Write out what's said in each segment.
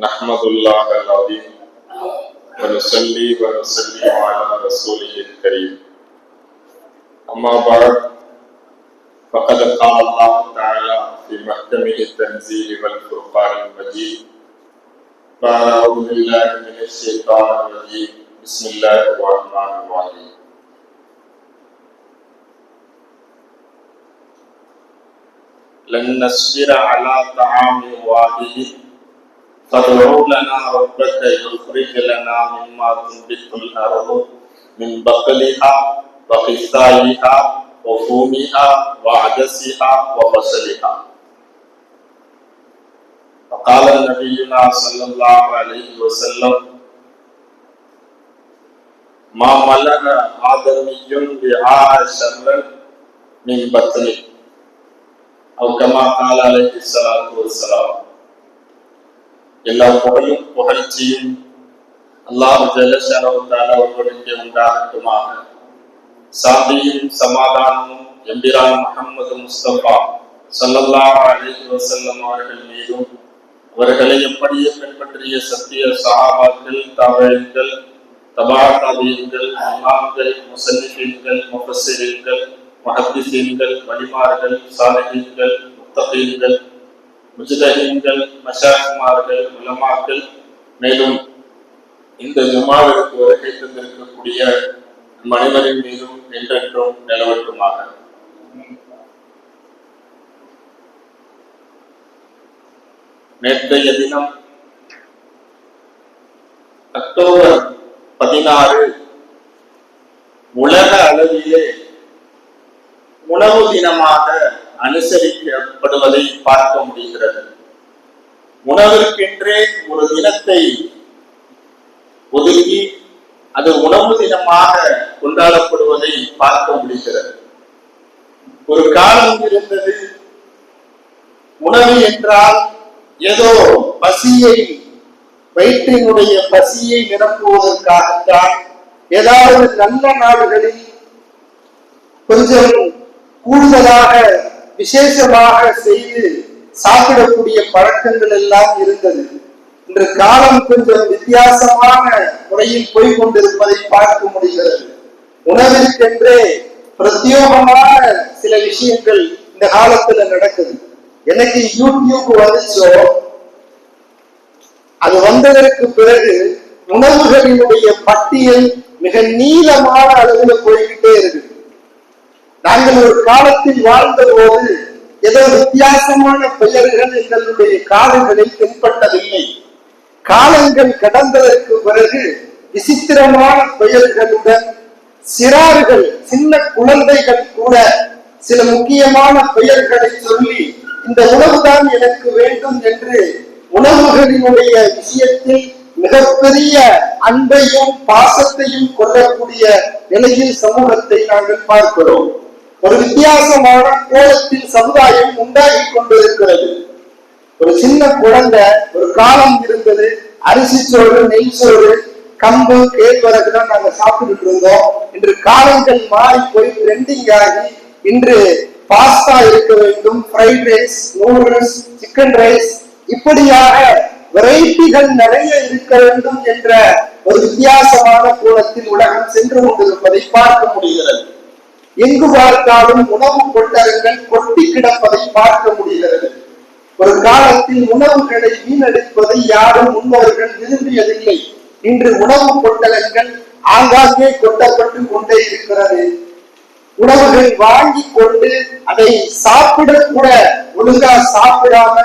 نحمد الله العظيم ونصلي ونسلم على رسوله الكريم. أما بعد فقد قال الله تعالى في محكمه التنزيل والفرقان المجيد فأعوذ بالله من الشيطان الرجيم. بسم الله الرحمن الرحيم. لن نصبر على طعام واحد. فادع لنا ربك يخرج لنا مما تنبت الأرض من بقلها وقثائها وفومها وعدسها وبصلها فقال نبينا صلى الله عليه وسلم ما ملأ آدمي وعاء شرا من بطنه. أو كما قال عليه الصلاة والسلام எல்லா புகழும் புகழ்ச்சியும் அல்லாஹ் ஜல்லஷானவத்தால அவர்களுக்கு உண்டாகட்டுமாக சாந்தியும் சமாதானமும் எம்பிரான் முகமது முஸ்தபா சல்லல்லாஹ் அலைஹி அவர்கள் மீதும் அவர்களை எப்படியே பின்பற்றிய சத்திய சகாபாக்கள் தாவழிகள் தபா தாபியங்கள் இமாம்கள் முசல்லிஃபீன்கள் முஃபஸ்ஸிரீன்கள் முஹத்திஸீன்கள் வலிமார்கள் சாதகீன்கள் முத்தகீன்கள் முஜ்தஹீன்கள் மஷாக்குமார்கள் உலமாக்கள் மேலும் இந்த ஜுமாவிற்கு வருகை தந்திருக்கக்கூடிய மனிதரின் மீதும் என்றென்றும் நிலவட்டுமாக. நேற்றைய தினம் அக்டோபர் பதினாறு உலக அளவிலே உணவு தினமாக அனுசரிக்கப்படுவதை பார்க்க முடிகிறது. உணவிற்கென்றே ஒரு தினத்தை ஒதுக்கி அது உணவு தினமாக கொண்டாடப்படுவதை பார்க்க முடிகிறது. ஒரு காலம் இருந்தது. உணவு என்றால் ஏதோ பசியை வயிற்றினுடைய பசியை நிரப்புவதற்காகத்தான் ஏதாவது நல்ல நாடுகளில் கொஞ்சம் கூடுதலாக விசேஷமாக செய்து சாப்பிடக்கூடிய பழக்கங்கள் எல்லாம் இருந்தது. இன்று காலம் கொஞ்சம் வித்தியாசமான முறையில் போய்கொண்டிருப்பதை பார்க்க முடிகிறது. உணவிற்கென்றே பிரத்யோகமான சில விஷயங்கள் இந்த காலத்துல நடக்குது. எனக்கு யூடியூப் வந்துச்சோ? அது வந்ததற்கு பிறகு உணவுகளினுடைய பட்டியல் மிக நீளமான அளவுல போய்கிட்டே இருக்கு நாங்கள் ஒரு காலத்தில் வாழ்ந்த போது ஏதோ வித்தியாசமான பெயர்கள் எங்களுடைய காலங்களில் தென்பட்டதில்லை. காலங்கள் கடந்ததற்கு பிறகு விசித்திரமான பெயர்களுடன் சிறார்கள் சின்ன குழந்தைகள் கூட சில முக்கியமான பெயர்களை சொல்லி இந்த உணவுதான் எனக்கு வேண்டும் என்று உணவுகளினுடைய விஷயத்தில் மிகப்பெரிய அன்பையும் பாசத்தையும் கொள்ளக்கூடிய நிலையில் சமூகத்தை நாங்கள் பார்க்கிறோம். ஒரு வித்தியாசமான கோலத்தில் சமுதாயம் உண்டாகி கொண்டிருக்கிறது. ஒரு சின்ன குழந்தை ஒரு காலம் இருந்தது. அரிசி சோறு நெல் சோறு கம்பு கேழ்வரகு தான் நாங்க சாப்பிட்டுட்டு இருந்தோம். இன்று காலங்கள் மாறி போய் ட்ரெண்டிங் ஆகி இன்று பாஸ்தா இருக்க வேண்டும் fried rice noodles chicken rice இப்படியாக வெரைட்டிகள் நிறைய இருக்க வேண்டும் என்ற ஒரு வித்தியாசமான கோலத்தில் உலகம் சென்று கொண்டிருப்பதை பார்க்க முடிகிறது. எங்கு பார்த்தாலும் உணவு கொட்டகங்கள் கொட்டி கிடப்பதை பார்க்க முடிகிறது. ஒரு காலத்தில் உணவுகளை வீணடிப்பதை யாரும் முன்னோர்கள் விரும்பியதில்லை. இன்று உணவு கொட்டகங்கள் ஆங்காங்கே கொட்டப்பட்டு கொண்டே இருக்கிறது. உணவுகள் வாங்கி கொண்டு அதை சாப்பிட கூட ஒழுங்கா சாப்பிடாம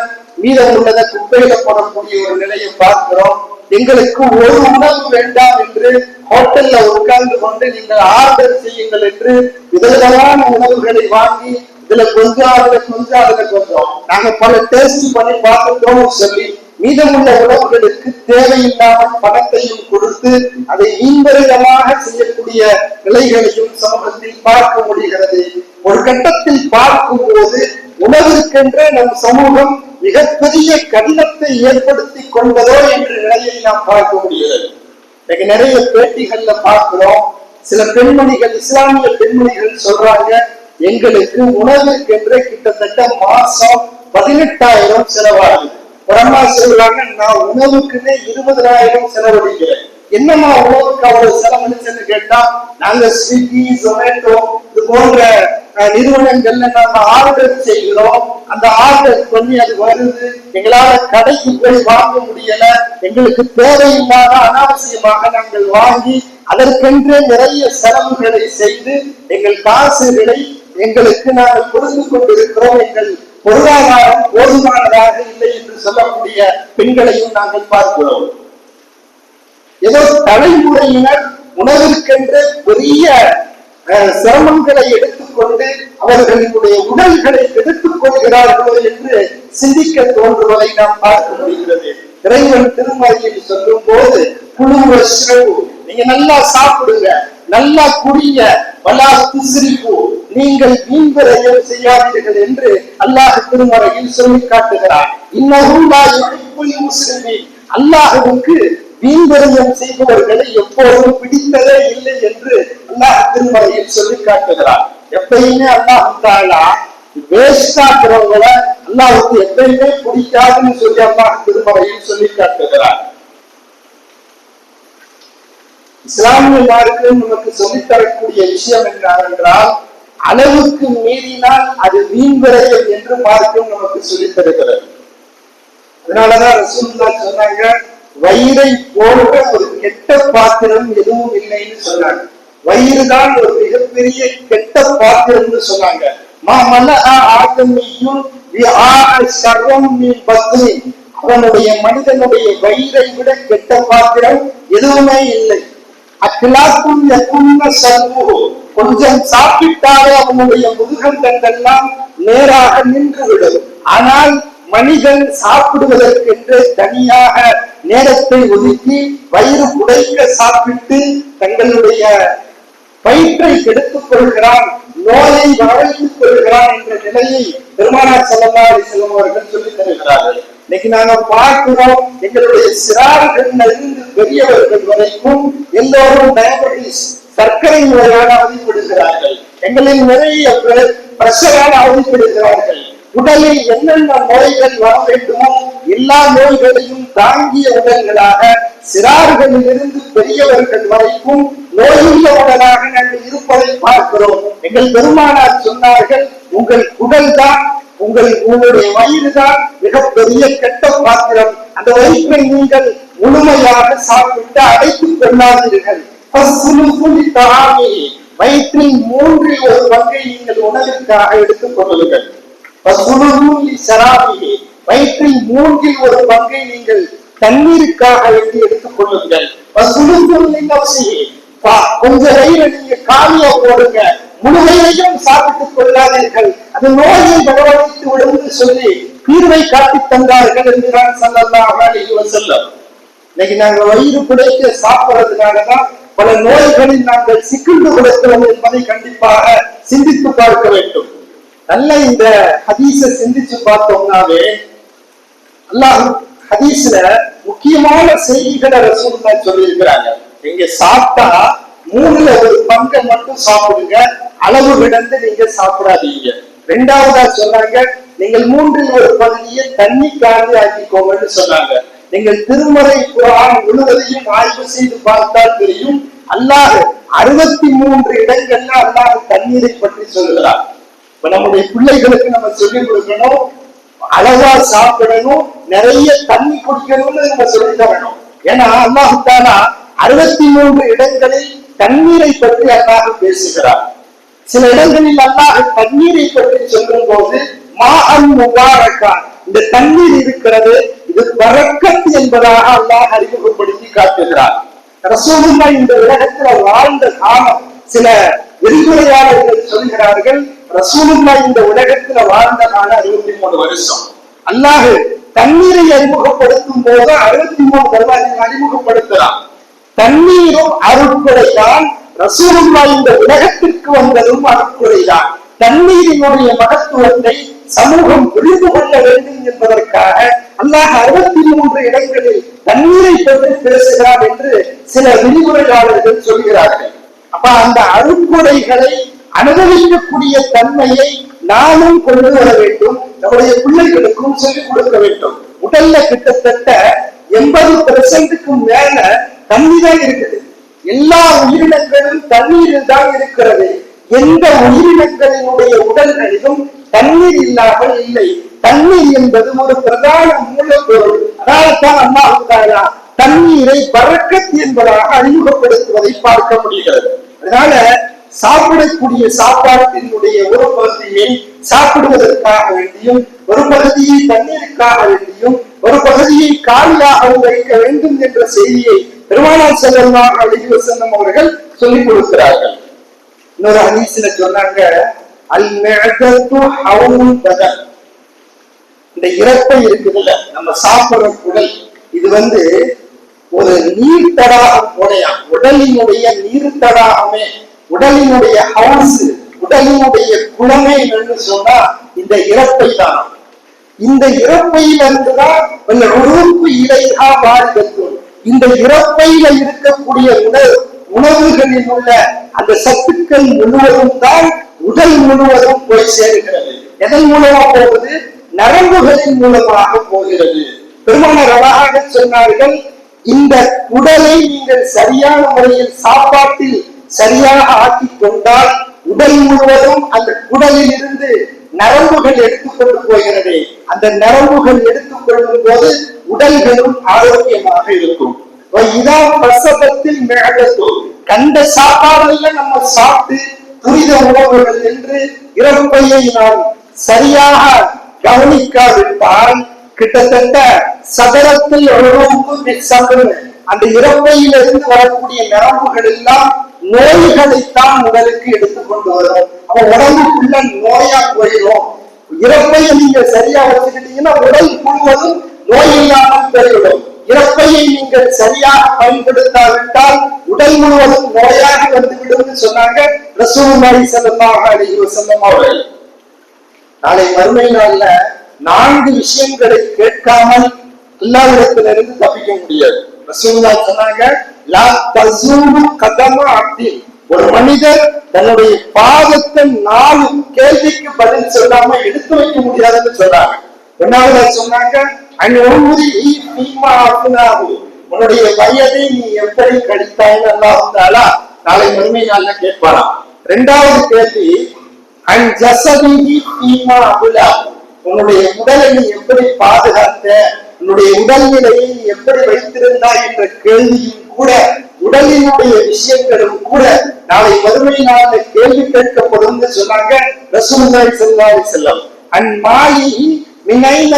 மீதம் உள்ளதை குப்பையில போடக்கூடிய ஒரு நிலையை பார்க்கிறோம். எங்களுக்கு ஒரு உணவு வேண்டாம் என்று ஹோட்டல்ல உட்கார்ந்து கொண்டு நீங்கள் ஆர்டர் செய்யுங்கள் என்று விதவிதமான உணவுகளை வாங்கி இதுல கொஞ்சம் அதுல கொஞ்சம் அதுல கொஞ்சம் நாங்க பல டேஸ்ட் பண்ணி பார்த்துட்டோம் சொல்லி மீதமுள்ள உணவுகளுக்கு தேவையில்லாமல் பணத்தையும் கொடுத்து அதை வீண்வரிதமாக செய்யக்கூடிய நிலைகளையும் சமூகத்தில் பார்க்க முடிகிறது. ஒரு கட்டத்தில் பார்க்கும் போது உணவிற்கென்றே நம் சமூகம் மிகப்பெரிய கடினத்தை ஏற்படுத்தி கொண்டதோ என்ற நிலையை நாம் பார்க்க முடிகிறது. இன்னைக்கு நிறைய பேட்டிகள்ல பார்க்கிறோம். சில பெண்மணிகள் இஸ்லாமிய பெண்மணிகள் சொல்றாங்க எங்களுக்கு உணவுக்கென்றே கிட்டத்தட்ட மாசம் பதினெட்டாயிரம் செலவாகுது. பிரம்மா சொல்றாங்க நான் உணவுக்குன்னே இருபதாயிரம் செலவழிக்கிறேன். என்னமா உணவுக்கு அவ்வளவு செலவழிச்சேன்னு கேட்டா நாங்க ஸ்விக்கி ஜொமேட்டோ இது போன்ற நிறுவனங்கள்ல நாம ஆர்டர் செய்கிறோம். அந்த ஆர்டர் பண்ணி அது வருது. எங்களால கடைக்கு போய் வாங்க முடியல. எங்களுக்கு தேவையில்லாத அனாவசியமாக நாங்கள் வாங்கி அதற்கென்றே நிறைய செலவுகளை செய்து எங்கள் காசுகளை எங்களுக்கு நாங்கள் கொடுத்து கொண்டிருக்கிறோம். எங்கள் பொருளாதாரம் போதுமானதாக இல்லை என்று சொல்லக்கூடிய பெண்களையும் நாங்கள் பார்க்கிறோம். ஏதோ தலைமுறையினர் உணவிற்கென்று பெரிய அஹ், சிரமங்களை எடுத்துக்கொண்டு அவர்களுடைய உடல்களை எடுத்துக் கொள்கிறார்களோ என்று சிந்திக்க தோன்றுவதை நாம் பார்க்க முடிகிறது. இறைவன் திருமறையில் சொல்லும் போது குழுவ நீங்க நல்லா சாப்பிடுங்க. நல்லா குடிங்க. வலா திசிரிப்பு நீங்கள் வீண்விரயம் செய்யாதீர்கள் என்று அல்லாஹ் திருமறையில் சொல்லி காட்டுகிறார் இன்னும் முஸ்லிமின். அல்லாஹுவுக்கு செய்பவர்களை எப்போதும் பிடித்ததே இல்லை என்று அல்லாஹ் திருமலையில் சொல்லி காட்டுகிறார் எப்பயுமே அல்லாஹ் தாலா வேஸ்ட் ஆக்குறவங்கள எப்பயுமே பிடிக்காதுன்னு சொல்லி அல்லாஹ் திருமலையில் சொல்லி காட்டுகிறார் இஸ்லாமிய மார்க்கம் நமக்கு சொல்லித்தரக்கூடிய விஷயம் என்னவென்றால் அளவுக்கு மீறினால் அது வீண்விரயம் என்று மார்க்கம் நமக்கு சொல்லித் தருகிறது. அதனாலதான் ரசூல்லா சொன்னாங்க வயிறை போன்ற ஒரு கெட்ட பாத்திரம் எதுவும் இல்லைன்னு சொன்னாங்க. வயிறு தான் ஒரு மிகப்பெரிய கெட்ட பாத்திரம்னு சொன்னாங்க. மா மன ஆதமியும் சர்வம் நீ பத்னி. அவனுடைய மனிதனுடைய வயிறை விட கெட்ட பாத்திரம் எதுவுமே இல்லை. அக்கிலாக்கும் எக்குன்ன சர்வு கொஞ்சம் சாப்பிட்டாலே அவனுடைய முதுகந்தெல்லாம் நேராக நின்று விடும். ஆனால் மனிதன் சாப்பிடுவதற்கென்று தனியாக நேரத்தை ஒதுக்கி வயிறு குடைக்க சாப்பிட்டு தங்களுடைய வயிற்றை கெடுத்துக் கொள்கிறான் நோயை வரவைத்துக் கொள்கிறான் என்ற நிலையை பெருமானா செல்லல்லா செல்லும் அவர்கள் சொல்லித் தருகிறார்கள். இன்னைக்கு நாங்க பார்க்கிறோம் எங்களுடைய சிறார்கள் இருந்து பெரியவர்கள் வரைக்கும் எல்லோரும் டயபெட்டிஸ் சர்க்கரை நோயால் அவதிப்படுகிறார்கள். எங்களில் நிறைய பேர் பிரஷரால் அவதிப்படுகிறார்கள். உடலில் என்னென்ன நோய்கள் வர வேண்டுமோ எல்லா நோய்களையும் தாங்கிய உடல்களாக சிறார்களில் இருந்து பெரியவர்கள் வரைக்கும் நோயுள்ள உடலாக நாங்கள் இருப்பதை பார்க்கிறோம். எங்கள் பெருமானார் சொன்னார்கள் உங்கள் குடல் தான் உங்கள் உங்களுடைய வயிறு தான் மிகப்பெரிய கெட்ட பாத்திரம். அந்த வயிற்றை நீங்கள் முழுமையாக சாப்பிட்டு அடைத்துக் கொள்ளாதீர்கள். வயிற்றில் மூன்றில் ஒரு பங்கை நீங்கள் உணவிற்காக எடுத்துக் கொள்ளுங்கள். வயிற்றில் மூன்றில் ஒரு பங்கை நீங்கள் தண்ணீருக்காக வேண்டி எடுத்துக் கொள்ளுங்கள். ஃபஸ்லுக்குல் லிநஃப்ஸிஹி. பா- கொஞ்சம் நீங்க காலியா போடுங்க. முழுமையையும் சாப்பிட்டுக் கொள்ளாதீர்கள். அது நோயை வரவழைத்து விடும் சொல்லி தீர்வை காட்டித் தந்தார்கள் என்றுதான் சொல்லலாம் செல்லும் இன்னைக்கு நாங்க வயிறு குடைக்க சாப்பிடுறதுனாலதான் பல நோய்களில் நாங்கள் சிக்கிண்டு கொடுக்கிறோம் என்பதை கண்டிப்பாக சிந்தித்து பார்க்க வேண்டும். நல்ல இந்த ஹதீஸ சிந்திச்சு பார்த்தோம்னாவே அல்லாஹ் ஹதீஸ்ல முக்கியமான செய்திகளை ரசூலுல்லா சொல்லியிருக்கிறாங்க. நீங்க சாப்பிட்டா மூணுல ஒரு பங்கை மட்டும் சாப்பிடுங்க அளவு கிடந்து நீங்க சாப்பிடாதீங்க. ரெண்டாவதா சொன்னாங்க நீங்கள் மூன்றில் ஒரு பகுதியை தண்ணி காந்தி ஆக்கிக்கோங்கன்னு சொன்னாங்க. நீங்கள் திருமறை குரான் முழுவதையும் ஆய்வு செய்து பார்த்தால் தெரியும் அல்லாஹ் அறுபத்தி மூன்று இடங்கள்ல அல்லாஹ் தண்ணீரை பற்றி சொல்லுகிறார் இப்ப நம்முடைய பிள்ளைகளுக்கு நம்ம சொல்லிக் கொடுக்கணும். அழகா சாப்பிடணும். நிறைய தண்ணி குடிக்கணும்னு நம்ம சொல்லி தரணும் ஏன்னா அல்லாஹுத்தானா அறுபத்தி மூன்று இடங்களில் தண்ணீரை பற்றி அல்லாஹ் பேசுகிறார். சில இடங்களில் அல்லாஹ் தண்ணீரை பற்றி சொல்லும் போது மாஹன் முபாரக்கா இந்த தண்ணீர் இருக்கிறது இது பரக்கத் என்பதாக அல்லாஹ் அறிமுகப்படுத்தி காட்டுகிறார். ரசூலுல்லா இந்த உலகத்துல வாழ்ந்த காலம் சில விரிவுரையாளர்கள் சொல்கிறார்கள். ரசூலுல்லா இந்த உலகத்துல வாழ்ந்த காலம் அறுபத்தி மூணு வருஷம். அல்லாஹ் தண்ணீரை அறிமுகப்படுத்தும் போது அறுபத்தி மூணு வருவாயை அறிமுகப்படுத்துறான். தண்ணீரும் அருட்கொடைதான். ரசூலுல்லா இந்த உலகத்திற்கு வந்ததும் அருட்கொடைதான். தண்ணீரினுடைய மகத்துவத்தை சமூகம் புரிந்து கொள்ள வேண்டும் என்பதற்காக அல்லாஹ் அறுபத்தி மூன்று இடங்களில் தண்ணீரை பற்றி பேசுகிறார் என்று சில விரிவுரையாளர்கள் சொல்கிறார்கள். அப்ப அந்த அருட்கொடைகளை அனுபவிக்கக்கூடிய தன்மையை நாமும் கொண்டு வர வேண்டும். நம்முடைய பிள்ளைகளுக்கும் சொல்லிக் கொடுக்க வேண்டும். உடல்ல கிட்டத்தட்ட எண்பது பெர்சென்ட்டுக்கும் மேல தண்ணி தான் இருக்குது. எல்லா உயிரினங்களும் தண்ணீரில் தான் இருக்கிறது. எந்த உயிரினங்களினுடைய உடல்களிலும் தண்ணீர் இல்லாமல் இல்லை. தண்ணீர் என்பது ஒரு பிரதான மூலப்பொருள். அதனால்தான் அம்மா தண்ணீரை பறக்கத் என்பதாக அறிமுகப்படுத்துவதை பார்க்க முடிகிறது. அதனால சாப்பிடக்கூடிய சாப்பாட்டினுடைய ஒரு பகுதியை சாப்பிடுவதற்காக வேண்டியும் ஒரு பகுதியை தண்ணீருக்காக வேண்டியும் ஒரு பகுதியை காலியாகவும் வைக்க வேண்டும் என்ற செய்தியை பெருமானார் செல்லமாக அழகி செல்லும் அவர்கள் சொல்லிக் கொடுக்கிறார்கள். இன்னொரு ஹதீஸ்ல சொன்னாங்க அல் மேகத்து ஹவுன் பதன் இந்த இறப்பை இருக்குதுல்ல நம்ம சாப்பிடுற குடல் இது வந்து ஒரு நீர் தடாகம் உடையாம் உடலினுடைய நீர் தடாகமே உடலினுடைய ஹவுஸ் உடலினுடைய குளமே என்று சொன்னா இந்த இறப்பை தான். இந்த இறப்பையில இருந்துதான் அந்த உறுப்பு இலைகா வாழ்வதும் இந்த இறப்பையில இருக்கக்கூடிய உணவு உணவுகளில் உள்ள அந்த சத்துக்கள் முழுவதும் தான் உடல் முழுவதும் போய் சேருகிறது. எதன் மூலமா போகுது? நரம்புகளின் மூலமாக போகிறது. பெருமான ரவாக சொன்னார்கள் இந்த உடலை நீங்கள் சரியான முறையில் சாப்பாட்டில் சரியாக ஆக்கி கொண்டால் உடல் முழுவதும் அந்த குடலில் இருந்து நரம்புகள் எடுத்துக்கொண்டு போகிறது. அந்த நரம்புகள் எடுத்துக்கொள்ளும் போது உடல்களும் ஆரோக்கியமாக இருக்கும். இதான் பிரசவத்தில் மேகத்தோ. கண்ட சாப்பாடுல நம்ம சாப்பிட்டு துரித உணவுகள் என்று இறப்பையை நாம் சரியாக கவனிக்காவிட்டால் கிட்டத்தட்ட சதரத்தில் அந்த இறப்பையிலிருந்து வரக்கூடிய நரம்புகள் எல்லாம் நோய்களைத்தான் உடலுக்கு எடுத்துக்கொண்டு வரும். அப்ப உடம்புக்குள்ள நோயா போயிடும் இறப்பையை நீங்க சரியா வச்சுக்கிட்டீங்கன்னா உடல் முழுவதும் நோய் இல்லாமல் போய்விடும் இறப்பையை நீங்கள் சரியாக பயன்படுத்தாவிட்டால் உடல் முழுவதும் நோயாக வந்துவிடும் சொன்னாங்க ரசூலுல்லாஹி செல்லமாக அலைஹி செல்லம் அவர்கள். நாளை மறுமை நாள்ல நான்கு விஷயங்களை கேட்காமல் அல்லாவிடத்திலிருந்து தப்பிக்க முடியாது. சொன்னாங்க லா தசூலு ஒரு மனிதர் தன்னுடைய பாதத்தை நாலு கேள்விக்கு பதில் சொல்லாம எடுத்து வைக்க முடியாதுன்னு சொல்றாங்க ரெண்டாவது சொன்னாங்க பீமா உன்னுடைய வயதை நீ எப்படி கழித்தாய்னு அல்லாஹ் வந்தாலா நாளை மறுமை நாள்ல கேட்பாராம். ரெண்டாவது கேள்வி அன் ஜசதி பீமா அபுலா உன்னுடைய உடலை நீ எப்படி பாதுகாத்த உன்னுடைய உடல்நிலையை எப்படி வைத்திருந்தாய் என்ற கேள்வியும் கூட உடலினுடைய விஷயங்களும் கூட நாளை வறுமை நாள்ல கேள்வி கேட்கப்படும் சொன்னாங்க ரசூலுல்லாஹி ஸல்லல்லாஹு செல்லம் வஸல்லம். அன் மாயி மினைன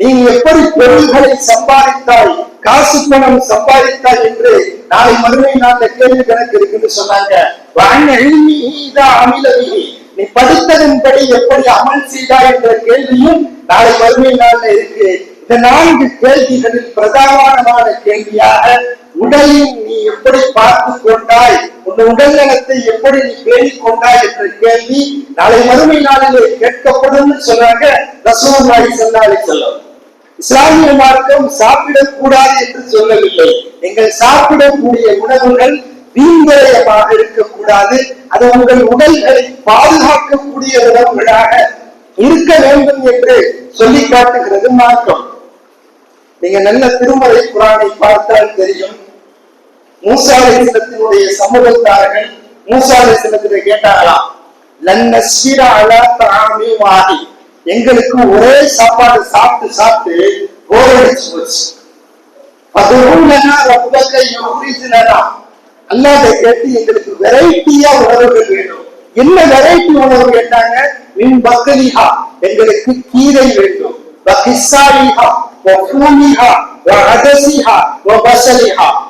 நீ எப்படி பொருள்களை சம்பாதித்தாய் காசு பணம் சம்பாதித்தாய் என்று நாளை மறுமை நாள்ல கேள்வி கணக்கு இருக்குன்னு சொன்னாங்க. வாங்க எழுமி இதா அமிலவி நீ படித்ததன்படி எப்படி அமல் செய்தாய் என்ற கேள்வியும் நாளை வறுமை நாள்ல இருக்கு. இந்த நான்கு கேள்விகளில் பிரதானமான கேள்வியாக உடலில் நீ எப்படி பார்த்து கொண்டாய் உன் உடல் நலத்தை எப்படி நீ பேணிக் கொண்டாய் என்ற கேள்வி நாளை மறுமை நாளிலே கேட்கப்படும் சொல்றாங்க ரசூலுல்லாஹி சொன்னாலே சொல்லும் இஸ்லாமிய மார்க்கம் சாப்பிடக்கூடாது என்று சொல்லவில்லை. நீங்கள் சாப்பிடக்கூடிய உணவுகள் வீண்விரயமாக இருக்கக்கூடாது. அது உங்கள் உடல்களை பாதுகாக்கக்கூடிய உணவுகளாக இருக்க வேண்டும் என்று சொல்லி காட்டுகிறது மார்க்கம். நீங்க நல்ல திருமலை குரானை பார்த்தால் தெரியும். மூசாலிசத்தினுடைய சமூகத்தார்கள் மூசாலை சிலத்தில எங்களுக்கு ஒரே சாப்பாடு சாப்பிட்டு சாப்பிட்டு போரடிச்சு போச்சு. அதுவும் ரப்பக அல்லாத கேட்டு எங்களுக்கு வெரைட்டியா உணவுகள் வேண்டும். என்ன வெரைட்டி உணவு கேட்டாங்க மின் பக்கலிஹா எங்களுக்கு கீரை வேண்டும். வகிசாலிஹா வஃபூலிஹா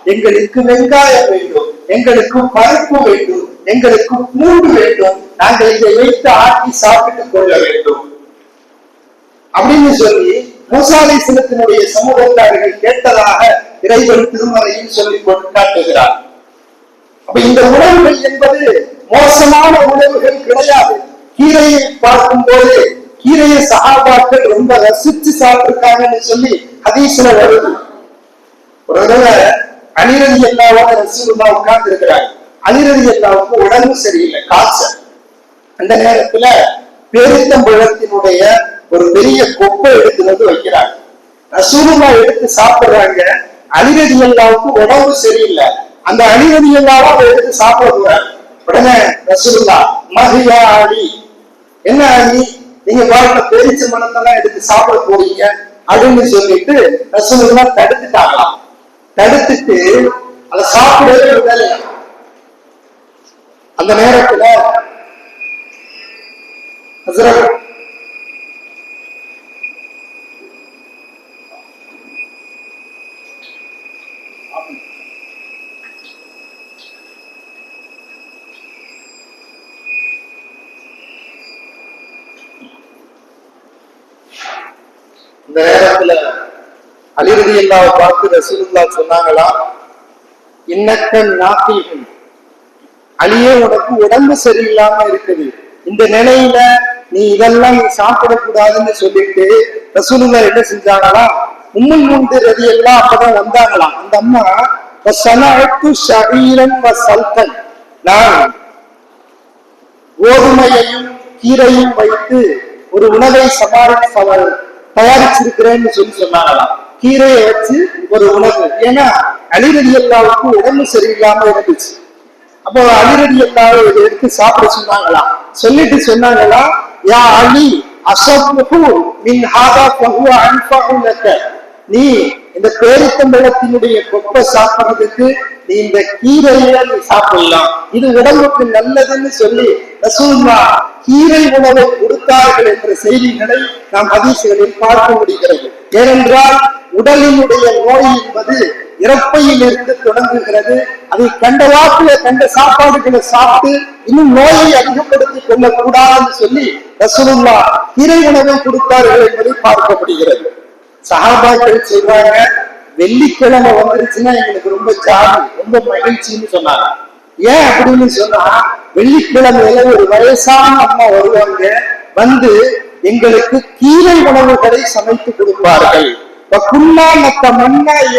எங்களுக்கு வெங்காயம் வேண்டும். எங்களுக்கு பருப்பு வேண்டும். எங்களுக்கு பூண்டு வேண்டும். நாங்கள் இதை வைத்து ஆட்டி சாப்பிட்டுக் கொள்ள வேண்டும். அப்படின்னு சொல்லி மூசாலை சிலத்தினுடைய சமூகத்தார்கள் கேட்டதாக இறைவன் திருமறையில் சொல்லி கொண்டு காட்டுகிறார். அப்ப இந்த உணவுகள் என்பது மோசமான உணவுகள் கிடையாது. கீரையை பார்க்கும் போது கீரையை சகாபாக்கள் ரொம்ப ரசிச்சு சாப்பிட்டிருக்காங்கன்னு சொல்லி ஹதீஸ்ல வருது. ஒரு தடவை அனிரதி எல்லாவோட ரசூலுல்லா உட்கார்ந்து இருக்கிறாங்க அனிரதி எல்லாவுக்கு உடம்பு சரியில்லை காய்ச்சல். அந்த நேரத்துல பேரித்தம்பழத்தினுடைய ஒரு பெரிய கொப்பை எடுத்து வந்து வைக்கிறாங்க. ரசூலுல்லா எடுத்து சாப்பிடுறாங்க. அலிரதி எல்லாவுக்கு உடம்பு சரியில்லை. அந்த அலிரதி அல்லாவும் அதை எடுத்து சாப்பிட உடனே ரசூலுல்லா மகியா அலி என்ன அழி நீங்க பாருங்க பேரிச்ச மனத்தெல்லாம் எடுத்து சாப்பிட போறீங்க அப்படின்னு சொல்லிட்டு ரசூலுல்லா தடுத்துட்டாங்களாம் தடுத்துட்டு அதை சாப்பிடவே விடலை அந்த நேரத்துல இந்த நேரத்துல அலிரதி அல்லாவை பார்த்து ரசூலுல்லா சொன்னாங்களாம் இன்னக்கன் நாத்திகும் அழியே உனக்கு உடம்பு சரியில்லாம இருக்குது. இந்த நிலையில நீ இதெல்லாம் நீ சாப்பிடக்கூடாதுன்னு சொல்லிட்டு ரசூலுல்லா என்ன செஞ்சாங்களா? உம்முல் முந்து ரதி எல்லாம் அப்பதான் வந்தாங்களாம். அந்த அம்மா சனஅத்து நான் கோதுமையையும் கீரையும் வைத்து ஒரு உணவை சமாளி தயாரிச்சிருக்கிறேன்னு சொல்லி சொன்னாங்களாம். கீரையை வச்சு ஒரு உணவு. ஏன்னா அலிரடி அல்லாவுக்கு உடம்பு சரியில்லாம இருந்துச்சு. அப்போ அலிரடி அல்லாவை இதை எடுத்து சாப்பிட சொன்னாங்களாம் சொல்லிட்டு சொன்னாங்களா யா அலி அசப்புஹு மின் ஹாதா ஃபஹுவ அன்ஃபஹு லக்க நீ இந்த பேரித்தம்பழத்தினுடைய கொப்பை சாப்பிடுறதுக்கு நீ இந்த கீரையில நீ சாப்பிடலாம். இது உடம்புக்கு நல்லதுன்னு சொல்லி ரசூல்லா கீரை உணவை கொடுத்தார்கள் என்ற செய்திகளை நாம் அதிசயத்தில் பார்க்க முடிகிறது. ஏனென்றால் உடலினுடைய நோய் என்பது இறப்பையில் இருந்து தொடங்குகிறது. அதை கண்ட வாக்குல கண்ட சாப்பாடுகளை சாப்பிட்டு இன்னும் நோயை அதிகப்படுத்திக் கொள்ளக்கூடாதுன்னு சொல்லி ரசூலுல்லா கீரை உணவை கொடுத்தார்கள் என்பதை பார்க்கப்படுகிறது. சகாபாக்கள் சொல்றாங்க வெள்ளிக்கிழமை வந்துருச்சுன்னா எங்களுக்கு ரொம்ப ஜாதி ரொம்ப மகிழ்ச்சின்னு சொன்னாங்க. ஏன் அப்படின்னு சொன்னா வெள்ளிக்கிழமையில ஒரு வயசான அம்மா வருவாங்க வந்து எங்களுக்கு கீரை உணவுகளை சமைத்து கொடுப்பார்கள்.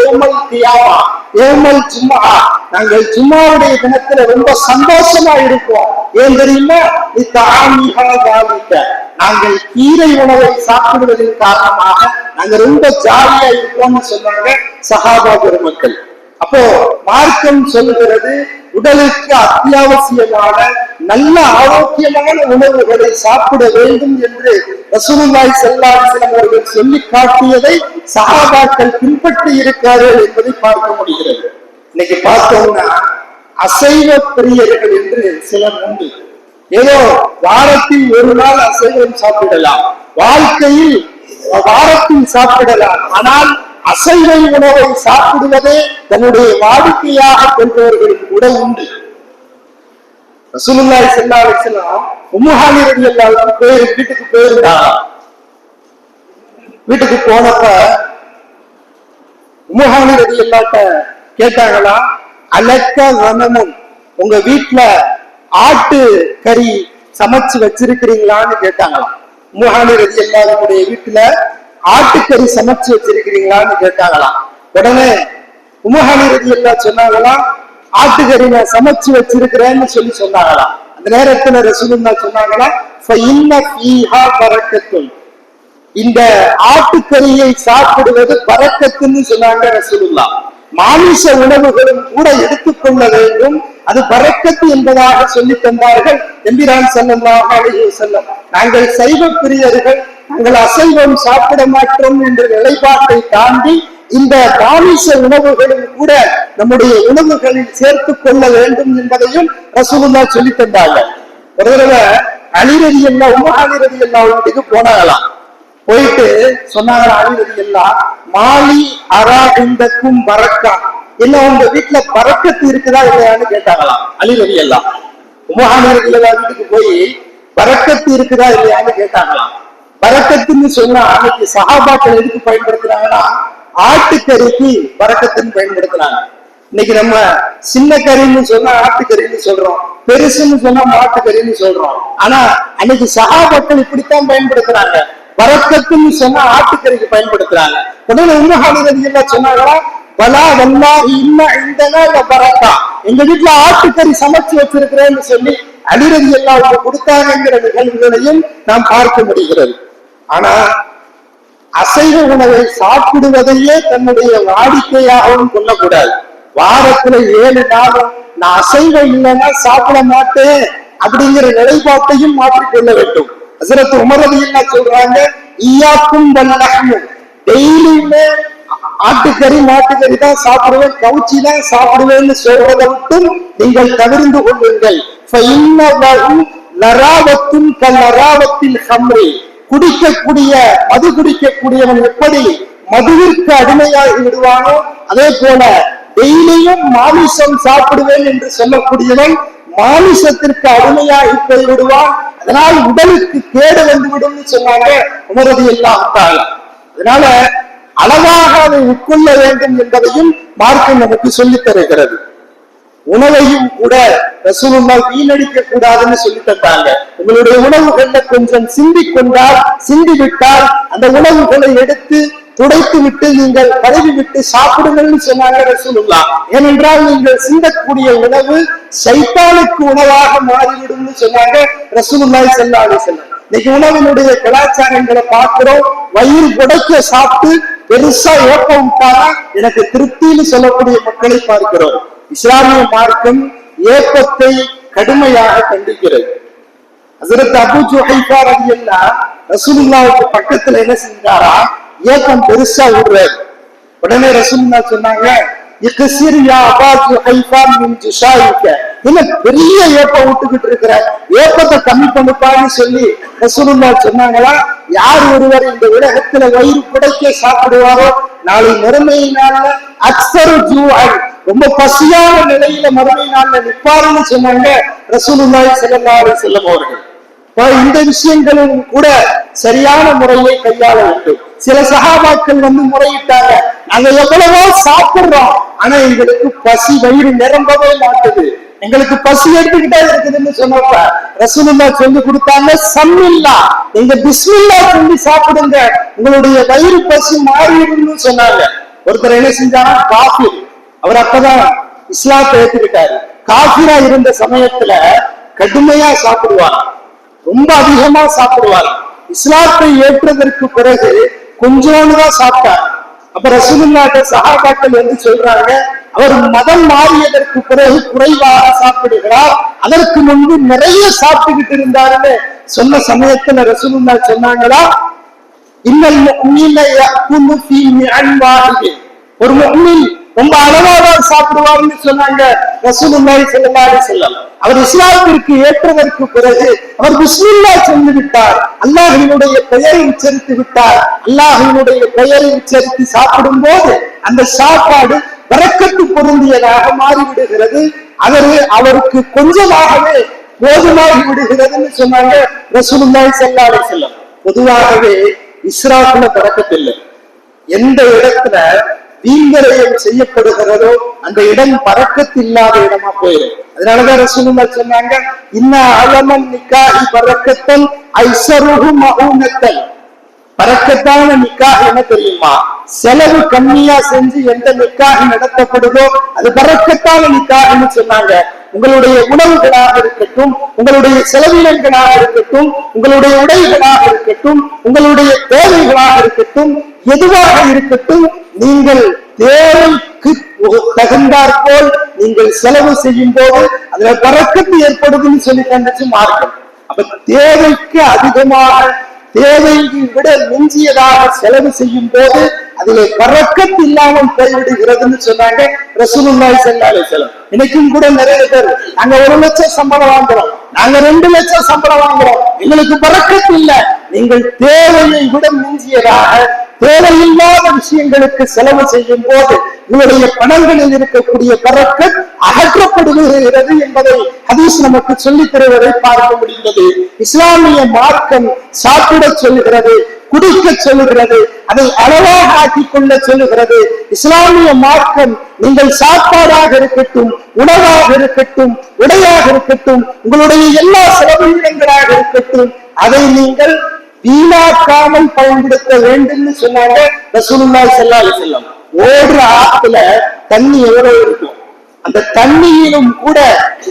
ஏமல் கியாமா ஏமல் நாங்கள் ஜும்மாவுடைய தினத்துல ரொம்ப சந்தோஷமா இருப்போம். ஏன் தெரியுமா? நாங்கள் கீரை உணவை சாப்பிடுவதன் காரணமாக நாங்க ரொம்ப ஜாலியா இருப்போம்னு சொன்னாங்க சகாபா பெருமக்கள். அப்போ மார்க்கம் சொல்லுகிறது உடலுக்கு அத்தியாவசியமான நல்ல ஆரோக்கியமான உணவுகளை சாப்பிட வேண்டும் என்று ரசூலுல்லாஹி செல்லாசிலம் அவர்கள் சொல்லி காட்டியதை சகாபாக்கள் பின்பற்றி இருக்கிறார்கள் என்பதை பார்க்க முடிகிறது. இன்னைக்கு பார்த்தோம்னா அசைவ பிரியர்கள் என்று சிலர் உண்டு. ஏதோ வாரத்தில் ஒரு நாள் அசைவம் சாப்பிடலாம். வாழ்க்கையில் வாரத்தில் சாப்பிடலாம். ஆனால் அசைவ உணவை சாப்பிடுவதே தன்னுடைய வாடிக்கையாக கொண்டவர்களுக்கு கூட உண்டு. ரசூலுல்லாய் செல்லா அலைஹி வஸல்லம் ரவி ரலியல்லாஹு போய் வீட்டுக்கு போயிருந்தா. வீட்டுக்கு போனப்ப உம்முஹானி ரலியல்லாஹு கேட்டாங்களா அலக்க வனமும் உங்க வீட்டுல ஆட்டு கறி சமைச்சு வச்சிருக்கிறீங்களான்னு கேட்டாங்களாம். உம்முஹானி ரலியல்லாஹுடைய வீட்டுல ஆட்டுக்கறி சமைச்சு வச்சிருக்கிறீங்களான்னு கேட்டாங்களாம். உடனே உமஹானி ரலியல்லாஹு சொன்னாங்களாம் ஆட்டுக்கறி நான் சமைச்சு வச்சிருக்கிறேன்னு சொல்லி சொன்னாங்களாம். அந்த நேரத்துல ரசூலுல்லா சொன்னாங்களாம் ஃபஇன்ன இந்த ஆட்டுக்கறியை சாப்பிடுவது பறக்கத்துன்னு சொன்னாங்க ரசூலுல்லா மாமிச உணவுகளும் கூட எடுத்துக்கொள்ள வேண்டும். அது பறக்கத்து என்பதாக சொல்லி தந்தார்கள். எம்பிரான் செல்லம் அலைஹி நாங்கள் சைவ பிரியர்கள் நாங்கள் அசைவம் சாப்பிட மாட்டோம் என்ற நிலைப்பாட்டை தாண்டி இந்த மாமிச உணவுகளும் கூட நம்முடைய உணவுகளில் சேர்த்துக் கொள்ள வேண்டும் என்பதையும் ரசூலுல்லா சொல்லி தந்தாங்க ஒரு தடவை அலிரதி எல்லாம் உமஹாலிரதி எல்லாம் வீட்டுக்கு போனாங்களாம். போயிட்டு சொன்னாங்க அலிரதி எல்லாம் மாலி அரா இந்தக்கும் பறக்கா. இல்ல உங்க வீட்டுல பறக்கத்து இருக்குதா இல்லையான்னு கேட்டாங்களாம் அலிரதி எல்லாம் உமஹாலிரதி எல்லாம் வீட்டுக்கு போய் பறக்கத்து இருக்குதா இல்லையான்னு கேட்டாங்களாம். வரக்கத்துன்னு சொன்னா அன்னைக்கு சகாபாக்கள் எதுக்கு பயன்படுத்துறாங்கன்னா ஆட்டுக்கறிக்கு வரக்கத்துன்னு பயன்படுத்துறாங்க. இன்னைக்கு நம்ம சின்ன கறின்னு சொன்னா ஆட்டுக்கறின்னு சொல்றோம். பெருசுன்னு சொன்னா மாட்டுக்கறின்னு சொல்றோம். ஆனா அன்னைக்கு சகாபாக்கள் இப்படித்தான் பயன்படுத்துறாங்க. வரக்கத்துன்னு சொன்னா ஆட்டுக்கறிக்கு பயன்படுத்துறாங்க. உடனே இன்னும் எல்லாம் சொன்னாங்களா பலா வல்லா இன்ன இந்தனா இல்ல பரக்கா. எங்க வீட்டுல ஆட்டுக்கறி சமைச்சு வச்சிருக்கிறேன்னு சொல்லி அலிரதி எல்லாம் கொடுத்தாங்கிற நிகழ்வுகளையும் நாம் பார்க்க முடிகிறது. ஆனா அசைவ உணவை சாப்பிடுவதையே தன்னுடைய வாடிக்கையாகவும் கொள்ளக்கூடாது. வாரத்துல ஏழு நாளும் நான் அசைவம் இல்லைன்னா சாப்பிட மாட்டேன் அப்படிங்கிற நிலைப்பாட்டையும் மாற்றிக்கொள்ள வேண்டும். ஹசரத் உமரது என்ன சொல்றாங்க ஈயாக்கும் வல்லகமும் டெய்லியுமே ஆட்டுக்கறி மாட்டுக்கறி தான் சாப்பிடுவேன் கவுச்சி தான் சாப்பிடுவேன்னு சொல்றதை விட்டு நீங்கள் தவிர்ந்து கொள்ளுங்கள். லராவத்தும் கல்லராவத்தில் ஹம்ரி. குடிக்கக்கூடிய மது குடிக்கக்கூடியவன் எப்படி மதுவிற்கு அடிமையாகி விடுவானோ அதே போல டெய்லியும் மாமிசம் சாப்பிடுவேன் என்று சொல்லக்கூடியவன் மாமிசத்திற்கு அடிமையாகி போய்விடுவான். அதனால் உடலுக்கு கேடு வந்து விடும்னு சொன்னாங்க உமரது எல்லாம் அதனால அளவாக அதை உட்கொள்ள வேண்டும் என்பதையும் மார்க்கம் நமக்கு சொல்லித் தருகிறது. உணவையும் கூட ரசூலுல்லா வீணடிக்க கூடாதுன்னு சொல்லி தந்தாங்க. உங்களுடைய உணவுகள்ல கொஞ்சம் சிந்தி கொண்டால் சிந்தி விட்டால் அந்த உணவுகளை எடுத்து துடைத்து விட்டு நீங்கள் கழுவி விட்டு சாப்பிடுங்கள்னு சொன்னாங்க ரசூலுல்லா ஏனென்றால் நீங்கள் சிந்தக்கூடிய உணவு சைத்தானுக்கு உணவாக மாறிவிடும்னு சொன்னாங்க ரசூலுல்லாய் செல்லாது செல்லம் இன்னைக்கு உணவினுடைய கலாச்சாரங்களை பார்க்கிறோம். வயிறு புடைக்க சாப்பிட்டு பெருசா ஏப்பம் விட்டாரா எனக்கு திருப்தின்னு சொல்லக்கூடிய மக்களை பார்க்கிறோம். இஸ்லாமிய மார்க்கம் ஏப்பத்தை கடுமையாக கண்டிக்கிறது. ஹசரத் அபு ஜுஹைஃபா ரலியல்லாஹ் ரசூலுல்லாவுக்கு பக்கத்துல என்ன செஞ்சாரா? ஏக்கம் பெருசா விடுறாரு உடனே ரசூலுல்லா சொன்னாங்க இக்ஸிர் யா அபா ஜுஹைஃபா மின் என்ன பெரிய ஏப்பம் விட்டுக்கிட்டு இருக்கிற? ஏப்பத்தை கம்மி பண்ணுப்பான்னு சொல்லி ரசூலுல்லா சொன்னாங்களா? யார் ஒருவர் இந்த உலகத்துல வயிறு குடைக்க சாப்பிடுவாரோ? நாளை மறுமை அக்சரு ஜூ ஜூஅன் ரொம்ப பசியான நிலையில மறுமை நாள்ல நிப்பாருன்னு சொன்னாங்க ரசூலுல்லாஹி ஸல்லல்லாஹு அலைஹி அவர்கள். இந்த விஷயங்களும் கூட சரியான முறையை கையாள வேண்டும். சில சகாபாக்கள் வந்து முறையிட்டாங்க. நாங்க எவ்வளவோ சாப்பிடுறோம் ஆனா எங்களுக்கு பசி வயிறு நிரம்பவே மாட்டுது. எங்களுக்கு பசி எடுத்துக்கிட்டே இருக்குதுன்னு சொன்னப்ப ரசூலுல்லா சொல்லி கொடுத்தாங்க சம்மில்லா எங்க பிஸ்மில்லா சொல்லி சாப்பிடுங்க. உங்களுடைய வயிறு பசி மாறிடும்னு சொன்னாங்க. ஒருத்தர் என்ன செஞ்சாங்க காஃபி அவர் அப்பதான் இஸ்லாத்தை ஏத்துக்கிட்டாரு. காஃபிரா இருந்த சமயத்துல கடுமையா சாப்பிடுவாராம். ரொம்ப அதிகமா சாப்பிடுவாராம். இஸ்லாத்தை ஏற்றதற்கு பிறகு கொஞ்சோண்டு தான் சாப்பிட்டார். அப்ப ரசூலுல்லாட்ட சகாபாக்கள் வந்து சொல்றாங்க அவர் மதம் மாறியதற்கு பிறகு குறைவாக சாப்பிடுகிறார்? அதற்கு முன்பு நிறைய சாப்பிட்டுக்கிட்டு இருந்தாருன்னு சொன்ன சமயத்துல ரசூலுல்லா சொன்னாங்களா? இன்னல் முஃமின ஒரு முஃமின் ரொம்ப அளவாதான் சாப்பிடுவாருன்னு சொன்னாங்க ரசூலுல்லாஹி ஸல்லல்லாஹு அலைஹி வஸல்லம். அவர் இஸ்லாத்திற்கு ஏற்றதற்கு பிறகு அவர் பிஸ்மில்லா சென்று விட்டார் அல்லாஹினுடைய பெயரை உச்சரித்து விட்டார். அல்லாஹினுடைய பெயரை உச்சரித்து சாப்பிடும் போது அந்த சாப்பாடு வரக்கத்து பொருந்தியதாக மாறிவிடுகிறது. அவர் அவருக்கு கொஞ்சமாகவே போதுமாகி விடுகிறதுன்னு சொன்னாங்க ரசூலுல்லாஹி ஸல்லல்லாஹு அலைஹி வஸல்லம். பொதுவாகவே இஸ்ராஃபில பறக்கத்தில்லை எந்த இடத்துல தீங்கரையும் செய்யப்படுகிறதோ அந்த இடம் பறக்கத்தில்லாத இடமா போயிடும். அதனாலதான் ரசூலுல்லா சொன்னாங்க இன்ன அலமன் நிக்காஹி பறக்கத்தன் ஐசருகு மகூனத்தன் பறக்கத்தான நிக்காக என்ன தெரியுமா? செலவு கம்மியா செஞ்சு எந்த நிக்காக நடத்தப்படுதோ அது பறக்கத்தான நிக்காகன்னு சொன்னாங்க. உங்களுடைய உணவுகளாக இருக்கட்டும் உங்களுடைய செலவினங்களாக இருக்கட்டும் உங்களுடைய உடைகளாக இருக்கட்டும் உங்களுடைய தேவைகளாக இருக்கட்டும் எதுவாக இருக்கட்டும் நீங்கள் தேவைக்கு தகுந்தாற்போல் நீங்கள் செலவு செய்யும் போது அதுல பறக்கத்து ஏற்படுதுன்னு சொல்லி கண்டிச்சு மார்க்கம். அப்ப தேவைக்கு அதிகமாக தேவையை விட மிஞ்சியதாக செலவு செய்யும் போது அதிலே பறக்கத்து இல்லாமல் போய்விடுகிறதுன்னு சொன்னாங்க ரசூலுல்லாஹி ஸல்லல்லாஹு செலவு இன்னைக்கும் கூட நிறைய பேர் நாங்க ஒரு லட்சம் சம்பளம் வாங்குறோம் நாங்க ரெண்டு லட்சம் சம்பளம் வாங்குறோம் எங்களுக்கு பறக்கத்து இல்லை. நீங்கள் தேவையை விட மிஞ்சியதாக தேவையில்லாத விஷயங்களுக்கு செலவு செய்யும் போது உங்களுடைய பணங்களில் இருக்கக்கூடிய பறக்கத் அகற்றப்படுகிறது என்பதை ஹதீஸ் நமக்கு சொல்லித் தருவதை பார்க்க முடிந்தது. இஸ்லாமிய மார்க்கம் சாப்பிட சொல்லுகிறது குடிக்க சொல்லுகிறது அதை அளவாக ஆக்கிக் கொள்ள சொல்லுகிறது. இஸ்லாமிய மார்க்கம் நீங்கள் சாப்பாடாக இருக்கட்டும் உணவாக இருக்கட்டும் உடையாக இருக்கட்டும் உங்களுடைய எல்லா செலவினங்களாக இருக்கட்டும் அதை நீங்கள் வீணாக்காமல் பயன்படுத்த வேண்டும் சொன்னாங்க ரசூலுல்லாஹி செல்லாது அலைஹி ஓடுற ஆத்துல தண்ணி எவ்வளவு இருக்கும்? அந்த தண்ணியிலும் கூட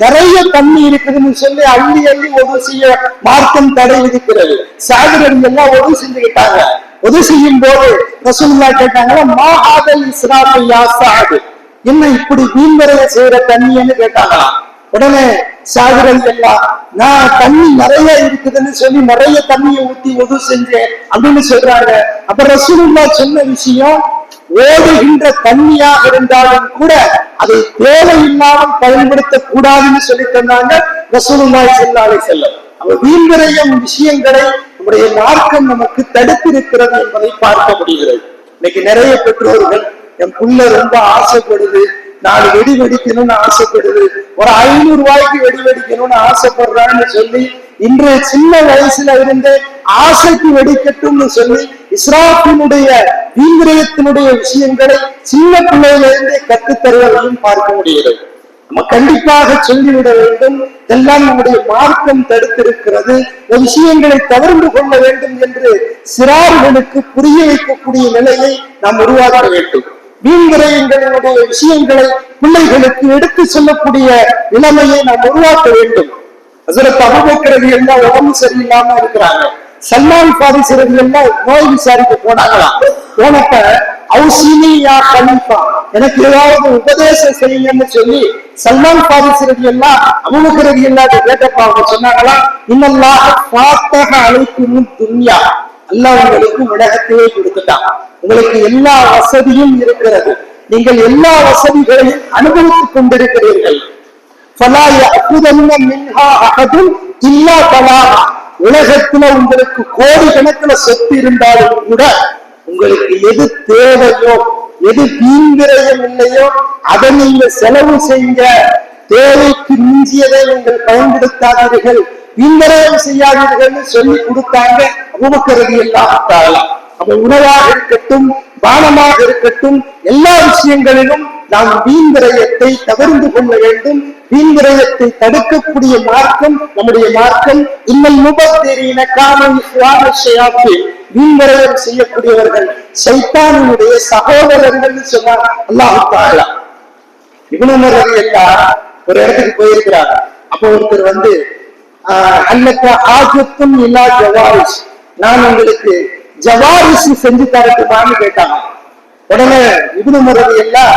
நிறைய தண்ணி இருக்குதுன்னு சொல்லி அள்ளி அள்ளி ஒது செய்ய மார்க்கம் தடை விதிக்கிறது. சாகுரடி எல்லாம் ஒது செஞ்சுக்கிட்டாங்க. ஒது செய்யும் போது ரசூல்லா கேட்டாங்களா மாஹாதல் இஸ்ராஃபு யா சாது என்ன இப்படி வீண்வரைய செய்யற தண்ணின்னு கேட்டாங்களாம் உடனே சாகுரடி எல்லாம் நான் தண்ணி நிறைய இருக்குதுன்னு சொல்லி நிறைய தண்ணியை ஊத்தி உதவி செஞ்சேன் அப்படின்னு சொல்றாங்க. அப்ப ரசூலுல்லாஹ் சொன்ன விஷயம் ஓடுகின்ற தண்ணியாக இருந்தாலும் கூட அதை தேவையில்லாமல் பயன்படுத்த கூடாதுன்னு சொல்லி தந்தாங்க ரசூலுல்லாஹி சொன்னாலே செல்ல வஸல்லம். அவ வீண்விரையும் விஷயங்களை நம்முடைய மார்க்கம் நமக்கு தடுத்திருக்கிறது என்பதை பார்க்க முடிகிறது. இன்னைக்கு நிறைய பெற்றோர்கள் என் புள்ள ரொம்ப ஆசைப்படுது. நாலு வெடி வெடிக்கணும்னு ஆசைப்படுது. ஒரு ஐநூறு ரூபாய்க்கு வெடி வெடிக்கணும்னு ஆசைப்படுறான்னு சொல்லி இன்றைய சின்ன வயசுல இருந்து ஆசைக்கு வெடிக்கட்டும்னு சொல்லி இஸ்ராத்தினுடைய வீந்திரயத்தினுடைய விஷயங்களை சின்ன பிள்ளையில இருந்தே தருவதையும் பார்க்க முடிகிறது. நம்ம கண்டிப்பாக சொல்லிவிட வேண்டும். எல்லாம் நம்முடைய மார்க்கம் தடுத்திருக்கிறது. இந்த விஷயங்களை தவிர்த்து கொள்ள வேண்டும் என்று சிறார்களுக்கு புரிய வைக்கக்கூடிய நிலையை நாம் உருவாக்க வேண்டும். வீண்விரயங்களினுடைய விஷயங்களை பிள்ளைகளுக்கு எடுத்து சொல்லக்கூடிய நிலைமையை நாம் உருவாக்க வேண்டும். ஹசரத் அபுபக்கரது எல்லாம் உடம்பு சரியில்லாம இருக்கிறாங்க. சல்மான் பாரிசரது எல்லாம் நோய் விசாரிக்க போனாங்களாம். போனப்ப அவுசினியா யா எனக்கு ஏதாவது உபதேசம் செய்யுங்கன்னு சொல்லி சல்மான் பாரிசரது எல்லாம் அபுபக்கரது எல்லாம் கேட்டப்ப அவங்க சொன்னாங்களா இன்னெல்லாம் பார்த்தக அழைக்கும் துன்யா. அல்லா உங்களுக்கு உலகத்தையே கொடுத்துட்டான். உங்களுக்கு எல்லா வசதியும் இருக்கிறது. நீங்கள் எல்லா வசதிகளையும் அனுபவித்துக் கொண்டிருக்கிறீர்கள். உலகத்துல உங்களுக்கு கோடி கணக்குல சொத்து இருந்தாலும் கூட உங்களுக்கு எது தேவையோ எது வீண்விரயம் இல்லையோ அதை நீங்க செலவு செய்ய தேவைக்கு மிஞ்சியதை நீங்கள் பயன்படுத்தாதீர்கள். வீண்வரையம் செய்யாதீர்கள் சொல்லி கொடுத்தாங்க. உமக்கிறது எல்லாம் தாழலாம் அப்ப உணவாக இருக்கட்டும் பானமாக இருக்கட்டும் எல்லா விஷயங்களிலும் நாம் வீண்விரயத்தை தவிர்த்து கொள்ள வேண்டும். வீண்விரயத்தை தடுக்கக்கூடிய மார்க்கம் நம்முடைய மார்க்கம். இன்னல் முபத்திரின காமல் சுவாமி வீண்விரயம் செய்யக்கூடியவர்கள் சைத்தானினுடைய சகோதரர்கள் சொன்னார் அல்லாஹு தாலா இவனுமர் எல்லாம் ஒரு இடத்துக்கு போயிருக்கிறார். அப்போ ஒருத்தர் வந்து ஆஹ், அல்லக்க இல்லா ஜவாரிஸ். நான் உங்களுக்கு ஜவாரிஸ் செஞ்சு தரட்டுமான்னு கேட்டாங்க உடனே இவனு முறை எல்லாம்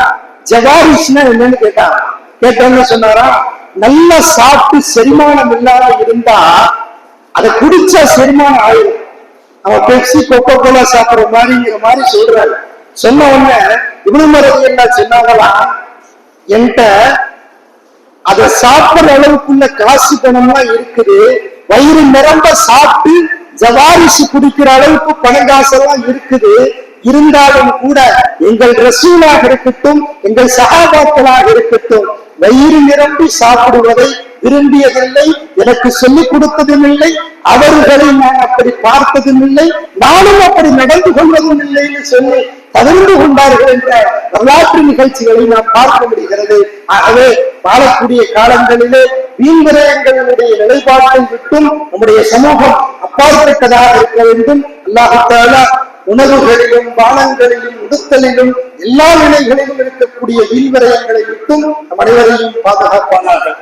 ஜவாரிஸ்னா என்னன்னு கேட்டாங்க கேட்டோம்னு சொன்னாரா நல்லா சாப்பிட்டு செரிமானம் இல்லாம இருந்தா அதை குடிச்சா செரிமானம் ஆயிடும் அவன் பெப்சி கொக்கோ கோலா சாப்பிடுற மாதிரிங்கிற மாதிரி சொல்றாரு. சொன்ன உடனே இவனு முறை எல்லாம் சொன்னாங்களா என்கிட்ட அதை சாப்பிடுற அளவுக்குள்ள காசு பணம்லாம் இருக்குது. வயிறு நிரம்ப சாப்பிட்டு ஜவாரிசு குடிக்கிற அளவுக்கு பணம் காசெல்லாம் இருக்குது. இருந்தாலும் கூட எங்கள் ரசூலாக இருக்கட்டும் எங்கள் சகாபாக்களாக இருக்கட்டும் வயிறு நிரம்பி சாப்பிடுவதை விரும்பியதில்லை எனக்கு சொல்லிக் கொடுத்ததும் இல்லை அவர்களை நான் அப்படி பார்த்ததும் இல்லை நானும் அப்படி நடந்து கொள்வதும் இல்லைன்னு சொல்லி தவிர்த்து கொண்டார்கள் என்ற வரலாற்று நிகழ்ச்சிகளை நாம் பார்க்க முடிகிறது. ஆகவே வாழக்கூடிய காலங்களிலே வீண்விரயங்களுடைய நிலைப்பாட்டை விட்டும் நம்முடைய சமூகம் அப்பாற்பட்டதாக இருக்க வேண்டும். அல்லாஹால உணவுகளிலும் பானங்களிலும் உடுத்தலிலும் எல்லா நிலைகளிலும் இருக்கக்கூடிய வீண்விரயங்களை விட்டும் நம் அனைவரையும் பாதுகாப்பானார்கள்